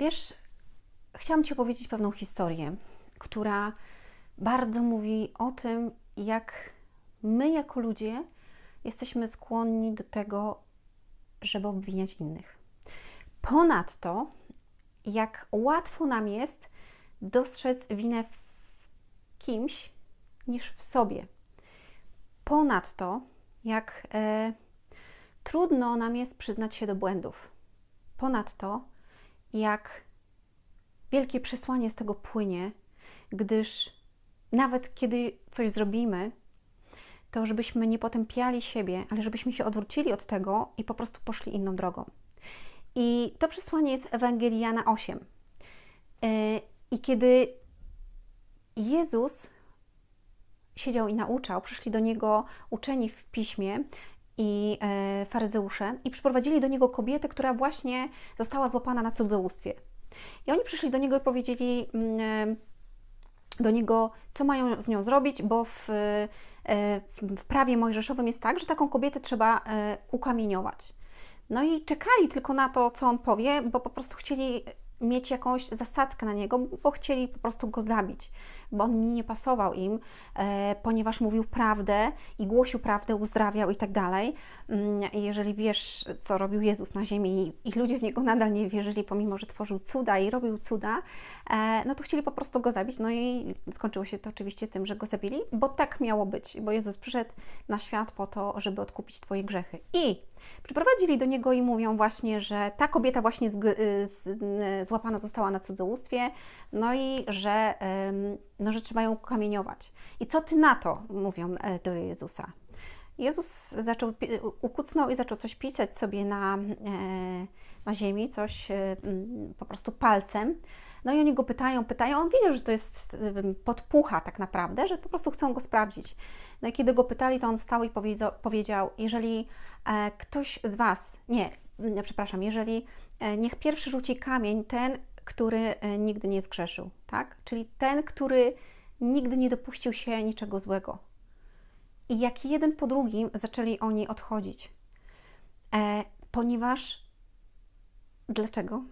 Wiesz, chciałam Ci opowiedzieć pewną historię, która bardzo mówi o tym, jak my jako ludzie jesteśmy skłonni do tego, żeby obwiniać innych. Ponadto, jak łatwo nam jest dostrzec winę w kimś niż w sobie. Ponadto, jak e, trudno nam jest przyznać się do błędów. Ponadto, jak wielkie przesłanie z tego płynie, gdyż nawet kiedy coś zrobimy, to żebyśmy nie potępiali siebie, ale żebyśmy się odwrócili od tego i po prostu poszli inną drogą. I to przesłanie jest Ewangeliana 8. E, I kiedy Jezus siedział i nauczał, przyszli do niego uczeni w piśmie i e, faryzeusze i przyprowadzili do niego kobietę, która właśnie została złapana na cudzołóstwie. I oni przyszli do niego i powiedzieli mm, e, do niego, co mają z nią zrobić, bo w, e, w prawie mojżeszowym jest tak, że taką kobietę trzeba e, ukamieniować. No i czekali tylko na to, co on powie, bo po prostu chcieli mieć jakąś zasadzkę na niego, bo chcieli po prostu go zabić, bo on nie pasował im, e, ponieważ mówił prawdę i głosił prawdę, uzdrawiał i tak dalej. Mm, jeżeli wiesz, co robił Jezus na ziemi i ludzie w niego nadal nie wierzyli, pomimo że tworzył cuda i robił cuda, e, no to chcieli po prostu go zabić. No i skończyło się to oczywiście tym, że go zabili, bo tak miało być, bo Jezus przyszedł na świat po to, żeby odkupić Twoje grzechy. I przyprowadzili do niego i mówią właśnie, że ta kobieta właśnie z, z, złapana została na cudzołóstwie, no i że, no, że trzeba ją kamieniować. I co ty na to? Mówią e, do Jezusa. Jezus zaczął, ukucnął i zaczął coś pisać sobie na, e, na ziemi, coś e, po prostu palcem. No i oni go pytają, pytają, on wiedział, że to jest podpucha tak naprawdę, że po prostu chcą go sprawdzić. No i kiedy go pytali, to on wstał i powiedział, jeżeli ktoś z Was, nie, przepraszam, jeżeli niech pierwszy rzuci kamień ten, który nigdy nie zgrzeszył, tak? Czyli ten, który nigdy nie dopuścił się niczego złego. I jak jeden po drugim zaczęli oni odchodzić. E, ponieważ. Dlaczego?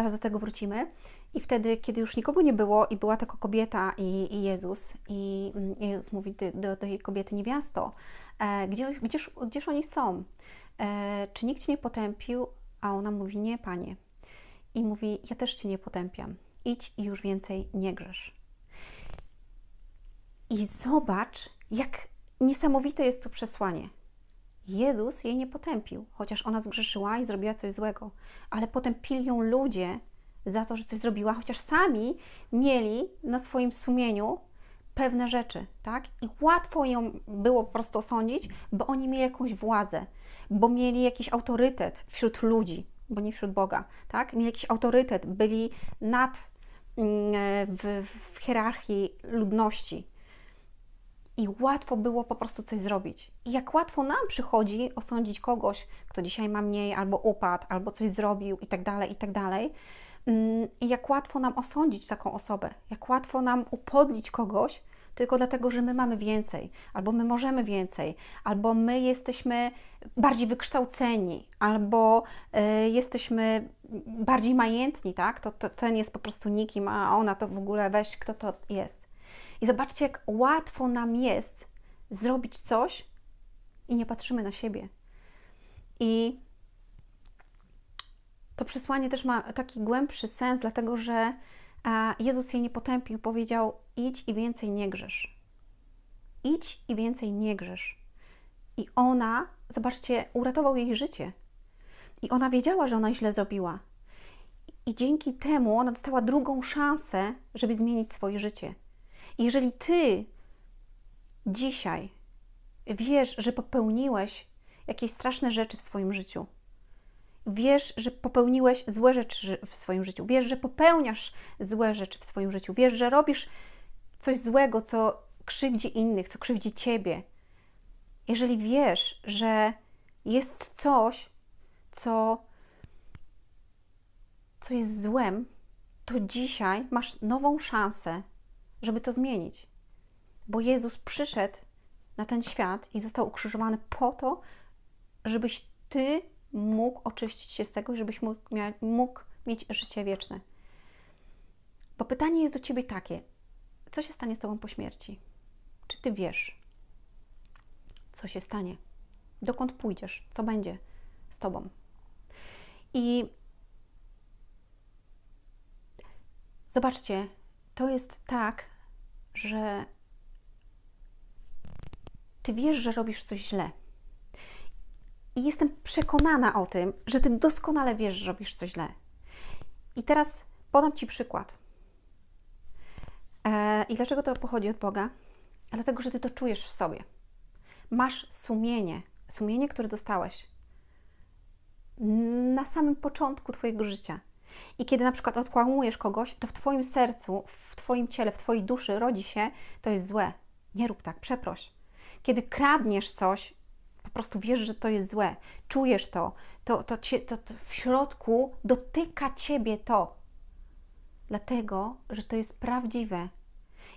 Zaraz do tego wrócimy. I wtedy, kiedy już nikogo nie było i była tylko kobieta i, i Jezus, i Jezus mówi do, do tej kobiety, niewiasto, e, gdzie, gdzież, gdzież oni są? E, czy nikt Cię nie potępił? A ona mówi, nie, Panie. I mówi, ja też Cię nie potępiam. Idź i już więcej nie grzesz. I zobacz, jak niesamowite jest to przesłanie. Jezus jej nie potępił, chociaż ona zgrzeszyła i zrobiła coś złego, ale potępili ją ludzie za to, że coś zrobiła, chociaż sami mieli na swoim sumieniu pewne rzeczy, tak? I łatwo ją było po prostu osądzić, bo oni mieli jakąś władzę, bo mieli jakiś autorytet wśród ludzi, bo nie wśród Boga, tak? Mieli jakiś autorytet, byli nad mm, w, w hierarchii ludności i łatwo było po prostu coś zrobić. I jak łatwo nam przychodzi osądzić kogoś, kto dzisiaj ma mniej, albo upadł, albo coś zrobił i tak dalej, i tak dalej. Mm, I jak łatwo nam osądzić taką osobę, jak łatwo nam upodlić kogoś, tylko dlatego, że my mamy więcej, albo my możemy więcej, albo my jesteśmy bardziej wykształceni, albo y, jesteśmy bardziej majętni, tak? To, to ten jest po prostu nikim, a ona to w ogóle weź, kto to jest. I zobaczcie, jak łatwo nam jest zrobić coś i nie patrzymy na siebie. I to przesłanie też ma taki głębszy sens, dlatego że Jezus jej nie potępił, powiedział: idź i więcej nie grzesz. Idź i więcej nie grzesz. I ona, zobaczcie, uratował jej życie. I ona wiedziała, że ona źle zrobiła. I dzięki temu ona dostała drugą szansę, żeby zmienić swoje życie. Jeżeli ty dzisiaj wiesz, że popełniłeś jakieś straszne rzeczy w swoim życiu, wiesz, że popełniłeś złe rzeczy w swoim życiu, wiesz, że popełniasz złe rzeczy w swoim życiu, wiesz, że robisz coś złego, co krzywdzi innych, co krzywdzi ciebie. Jeżeli wiesz, że jest coś, co, co jest złem, to dzisiaj masz nową szansę żeby to zmienić. Bo Jezus przyszedł na ten świat i został ukrzyżowany po to, żebyś ty mógł oczyścić się z tego żebyś mógł, mógł mieć życie wieczne. Bo pytanie jest do ciebie takie: co się stanie z tobą po śmierci? Czy ty wiesz, co się stanie? Dokąd pójdziesz? Co będzie z tobą? I zobaczcie, to jest tak, że ty wiesz, że robisz coś źle. I jestem przekonana o tym, że ty doskonale wiesz, że robisz coś źle. I teraz podam ci przykład. E, I dlaczego to pochodzi od Boga? Dlatego, że ty to czujesz w sobie. Masz sumienie, sumienie, które dostałeś na samym początku Twojego życia. I kiedy na przykład odkłamujesz kogoś, to w Twoim sercu, w Twoim ciele, w Twojej duszy rodzi się, to jest złe. Nie rób tak, przeproś. Kiedy kradniesz coś, po prostu wiesz, że to jest złe, czujesz to, to, to, cię, to, to w środku dotyka Ciebie to. Dlatego, że to jest prawdziwe.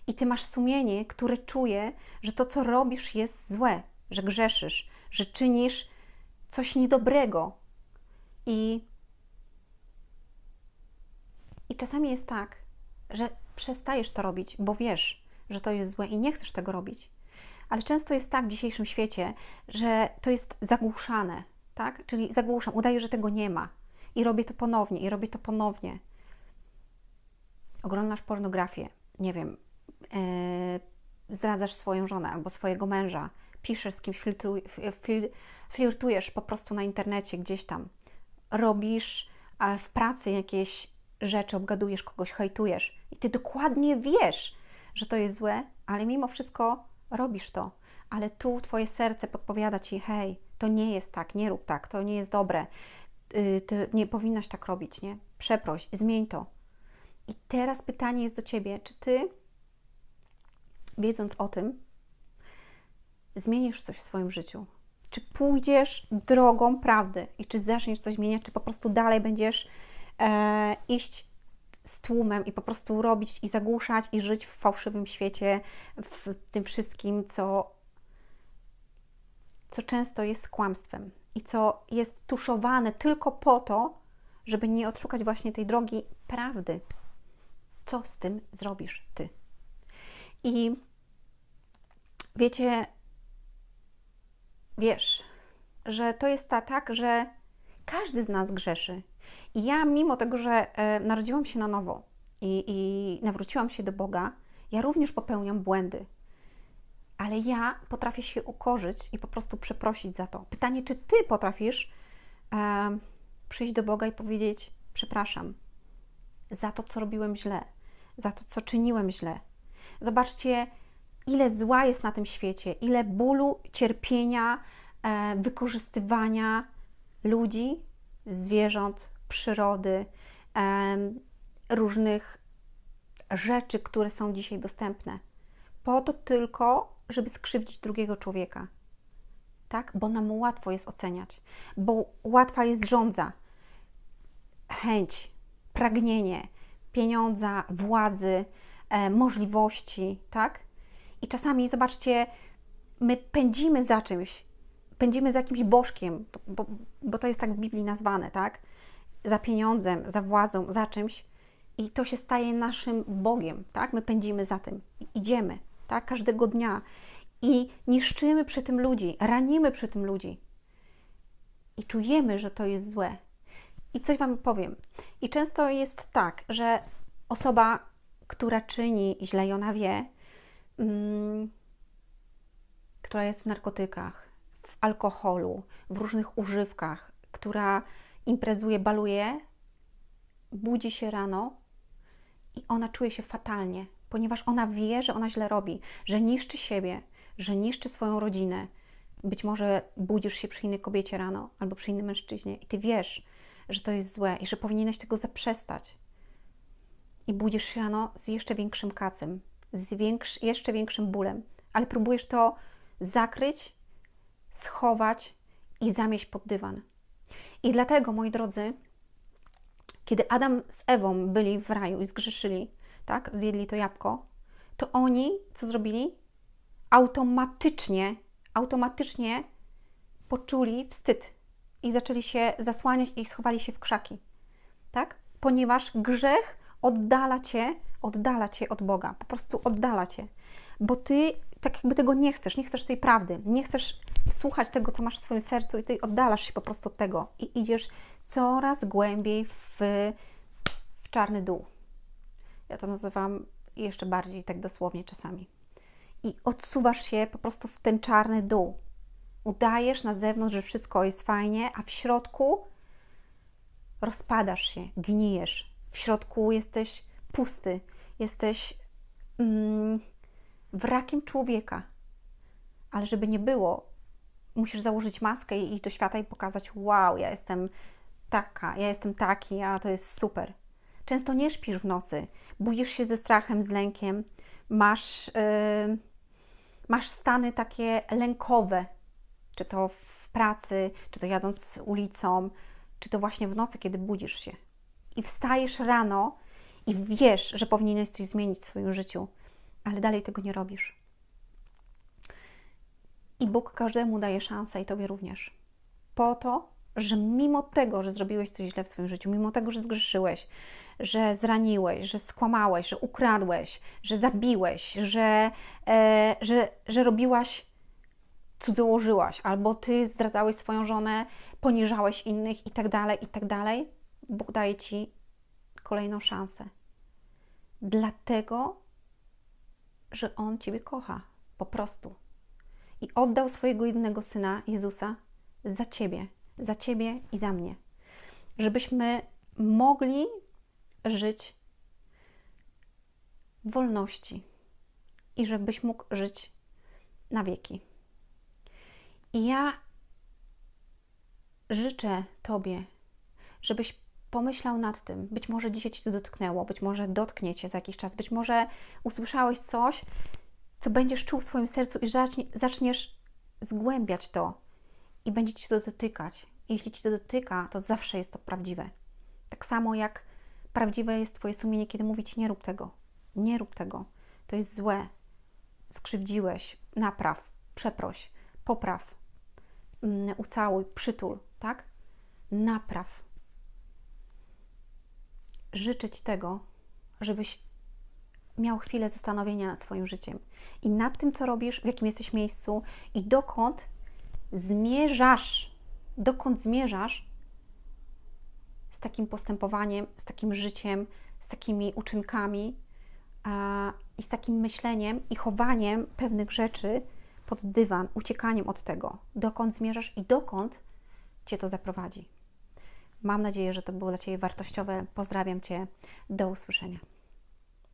I Ty masz sumienie, które czuje, że to, co robisz, jest złe, że grzeszysz, że czynisz coś niedobrego. I, I czasami jest tak, że przestajesz to robić, bo wiesz, że to jest złe i nie chcesz tego robić. Ale często jest tak w dzisiejszym świecie, że to jest zagłuszane, tak? Czyli zagłuszam, udaję, że tego nie ma. I robię to ponownie, i robię to ponownie. Oglądasz pornografię, nie wiem, yy, zdradzasz swoją żonę albo swojego męża, piszesz z kimś, flirtuj, flir, flirtujesz po prostu na internecie gdzieś tam, robisz a w pracy jakieś rzeczy, obgadujesz kogoś, hejtujesz i ty dokładnie wiesz, że to jest złe, ale mimo wszystko robisz to. Ale tu twoje serce podpowiada ci, hej, to nie jest tak, nie rób tak, to nie jest dobre, yy, ty nie powinnaś tak robić, nie? Przeproś, zmień to. I teraz pytanie jest do ciebie, czy ty, wiedząc o tym, zmienisz coś w swoim życiu? Czy pójdziesz drogą prawdy i czy zaczniesz coś zmieniać, czy po prostu dalej będziesz e, iść z tłumem i po prostu robić i zagłuszać i żyć w fałszywym świecie, w tym wszystkim, co, co często jest kłamstwem i co jest tuszowane tylko po to, żeby nie odszukać właśnie tej drogi prawdy. Co z tym zrobisz ty? I wiecie, wiesz, że to jest ta, tak, że każdy z nas grzeszy. I ja, mimo tego, że e, narodziłam się na nowo i, i nawróciłam się do Boga, ja również popełniam błędy. Ale ja potrafię się ukorzyć i po prostu przeprosić za to. Pytanie, czy ty potrafisz e, przyjść do Boga i powiedzieć: Przepraszam za to, co robiłem źle, za to, co czyniłem źle. Zobaczcie, ile zła jest na tym świecie, ile bólu, cierpienia, e, wykorzystywania ludzi, zwierząt, przyrody, różnych rzeczy, które są dzisiaj dostępne, po to tylko, żeby skrzywdzić drugiego człowieka. Tak? Bo nam łatwo jest oceniać, bo łatwa jest żądza, chęć, pragnienie pieniądza, władzy, e, możliwości, tak? I czasami, zobaczcie, my pędzimy za czymś, pędzimy za jakimś bożkiem, bo, bo to jest tak w Biblii nazwane, tak? Za pieniądzem, za władzą, za czymś i to się staje naszym Bogiem, tak? My pędzimy za tym, idziemy, tak? Każdego dnia i niszczymy przy tym ludzi, ranimy przy tym ludzi i czujemy, że to jest złe. I coś Wam powiem. I często jest tak, że osoba, która czyni źle i ona wie, mm, która jest w narkotykach, w alkoholu, w różnych używkach, która imprezuje, baluje, budzi się rano i ona czuje się fatalnie, ponieważ ona wie, że ona źle robi, że niszczy siebie, że niszczy swoją rodzinę. Być może budzisz się przy innej kobiecie rano albo przy innym mężczyźnie i ty wiesz, że to jest złe i że powinieneś tego zaprzestać. I budzisz się rano z jeszcze większym kacem, z większ, jeszcze większym bólem, ale próbujesz to zakryć, schować i zamieść pod dywan. I dlatego, moi drodzy, kiedy Adam z Ewą byli w raju i zgrzeszyli, tak, zjedli to jabłko, to oni co zrobili? Automatycznie, automatycznie poczuli wstyd. i zaczęli się zasłaniać i schowali się w krzaki. Tak? Ponieważ grzech oddala cię, oddala cię od Boga. Po prostu oddala cię. Bo ty tak jakby tego nie chcesz, nie chcesz tej prawdy, nie chcesz słuchać tego, co masz w swoim sercu i ty oddalasz się po prostu od tego i idziesz coraz głębiej w, w czarny dół. Ja to nazywam jeszcze bardziej tak dosłownie czasami. I odsuwasz się po prostu w ten czarny dół. Udajesz na zewnątrz, że wszystko jest fajnie, a w środku rozpadasz się, gnijesz. W środku jesteś pusty, jesteś mm, wrakiem człowieka. Ale żeby nie było, musisz założyć maskę i iść do świata i pokazać: Wow, ja jestem taka, ja jestem taki, a to jest super. Często nie śpisz w nocy, budzisz się ze strachem, z lękiem, masz, yy, masz stany takie lękowe, czy to w pracy, czy to jadąc ulicą, czy to właśnie w nocy, kiedy budzisz się. I wstajesz rano i wiesz, że powinieneś coś zmienić w swoim życiu, ale dalej tego nie robisz. I Bóg każdemu daje szansę i Tobie również. Po to, że mimo tego, że zrobiłeś coś źle w swoim życiu, mimo tego, że zgrzeszyłeś, że zraniłeś, że skłamałeś, że ukradłeś, że zabiłeś, że, e, że, że robiłaś, cudzołożyłaś, albo ty zdradzałeś swoją żonę, poniżałeś innych i tak dalej, i tak dalej, Bóg daje ci kolejną szansę. Dlatego, że On Ciebie kocha, po prostu. I oddał swojego jednego syna, Jezusa, za Ciebie, za Ciebie i za mnie. Żebyśmy mogli żyć w wolności i żebyś mógł żyć na wieki. I ja życzę Tobie, żebyś pomyślał nad tym. Być może dzisiaj Cię to dotknęło, być może dotknie Cię za jakiś czas, być może usłyszałeś coś, co będziesz czuł w swoim sercu i zacznie, zaczniesz zgłębiać to i będzie Ci to dotykać. Jeśli Ci to dotyka, to zawsze jest to prawdziwe. Tak samo jak prawdziwe jest Twoje sumienie, kiedy mówi Ci nie rób tego, nie rób tego, to jest złe, skrzywdziłeś, napraw, przeproś, popraw, mm, ucałuj, przytul, tak? Napraw. Życzę Ci tego, żebyś miał chwilę zastanowienia nad swoim życiem i nad tym, co robisz, w jakim jesteś miejscu i dokąd zmierzasz, dokąd zmierzasz z takim postępowaniem, z takim życiem, z takimi uczynkami a, i z takim myśleniem i chowaniem pewnych rzeczy pod dywan, uciekaniem od tego, dokąd zmierzasz i dokąd Cię to zaprowadzi. Mam nadzieję, że to było dla Ciebie wartościowe. Pozdrawiam Cię. Do usłyszenia.